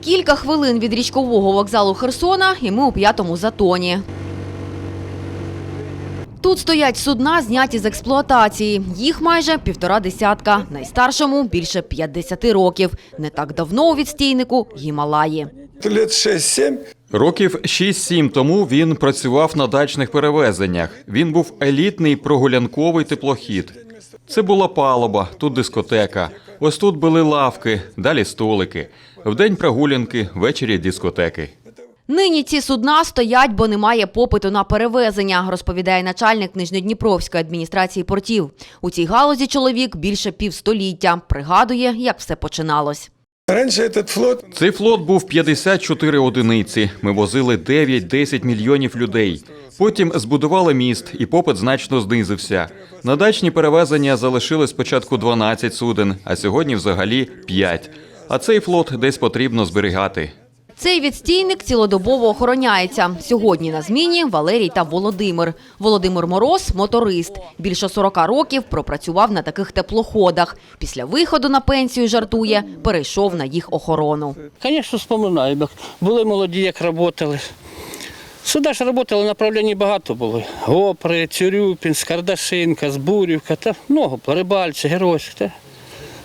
Кілька хвилин від річкового вокзалу Херсона, і ми у п'ятому затоні. Тут стоять судна, зняті з експлуатації. Їх майже півтора десятка. Найстаршому більше 50 років. Не так давно у відстійнику Гімалаї. Лет 6-7 Років 6-7 тому він працював на дачних перевезеннях. Він був елітний прогулянковий теплохід. Це була палуба, тут дискотека. Ось тут були лавки, далі столики. Вдень прогулянки, ввечері дискотеки. Нині ці судна стоять, бо немає попиту на перевезення, розповідає начальник Нижньодніпровської адміністрації портів. У цій галузі чоловік більше півстоліття. Пригадує, як все починалось. Этот флот Цей флот був 54 одиниці. Ми возили 9-10 мільйонів людей. Потім збудували міст, і попит значно знизився. На дачні перевезення залишили спочатку 12 суден, а сьогодні взагалі 5. А цей флот десь потрібно зберігати. Цей відстійник цілодобово охороняється. Сьогодні на зміні Валерій та Володимир. Володимир Мороз – моторист. Більше 40 років пропрацював на таких теплоходах. Після виходу на пенсію, жартує, перейшов на їх охорону. Звісно, вспоминаю. як Були молоді, як працювали. Сюди ж працювали, направлень багато було. Гопри, Цюрюпінськ, Скардашинка, Збурівка, та много Рибальці, Геройськ. Та.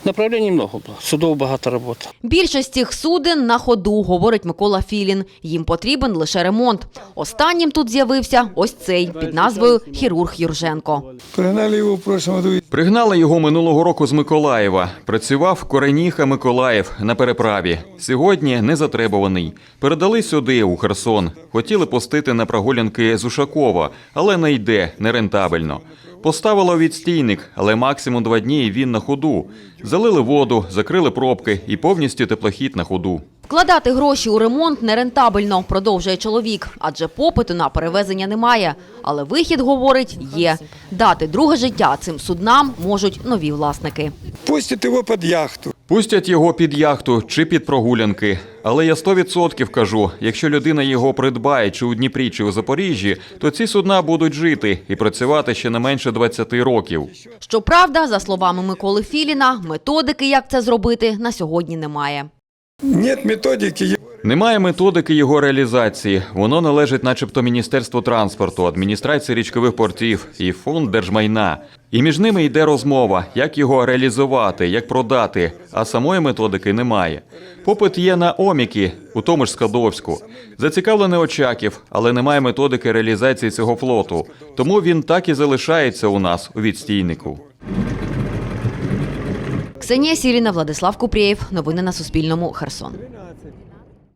Направлень много було, судов багато роботи. Більшість цих суден на ходу, говорить Микола Філін. Їм потрібен лише ремонт. Останнім тут з'явився ось цей під назвою «Хірург Юрженко». пригнали его в. Пригнали його минулого року з Миколаєва. Працював Кореніха Миколаїв на переправі. Сьогодні не затребуваний. Передали сюди, у Херсон. Хотіли пустити на прогулянки з Ушакова, але не йде, нерентабельно. Поставили відстійник, але максимум два дні і він на ходу. Залили воду, закрили пробки і повністю теплохід на ходу. Вкладати гроші у ремонт нерентабельно, продовжує чоловік, адже попиту на перевезення немає. Але вихід, говорить, є. Дати друге життя цим суднам можуть нові власники. Пустити в под яхту. Пустять його під яхту чи під прогулянки. Але я 100% кажу, якщо людина його придбає чи у Дніпрі, чи у Запоріжжі, то ці судна будуть жити і працювати ще не менше 20 років. Щоправда, за словами Миколи Філіна, методики, як це зробити, на сьогодні немає. Нет методики. Немає методики його реалізації. Воно належить, начебто, Міністерству транспорту, адміністрації річкових портів і фонд держмайна. І між ними йде розмова, як його реалізувати, як продати. А самої методики немає. Попит є на оміки, у тому ж Скадовську. Зацікавлений Очаків, але немає методики реалізації цього флоту. Тому він так і залишається у нас у відстійнику. Ксенія Сіріна, Владислав Купрієв. Новини на Суспільному. Херсон.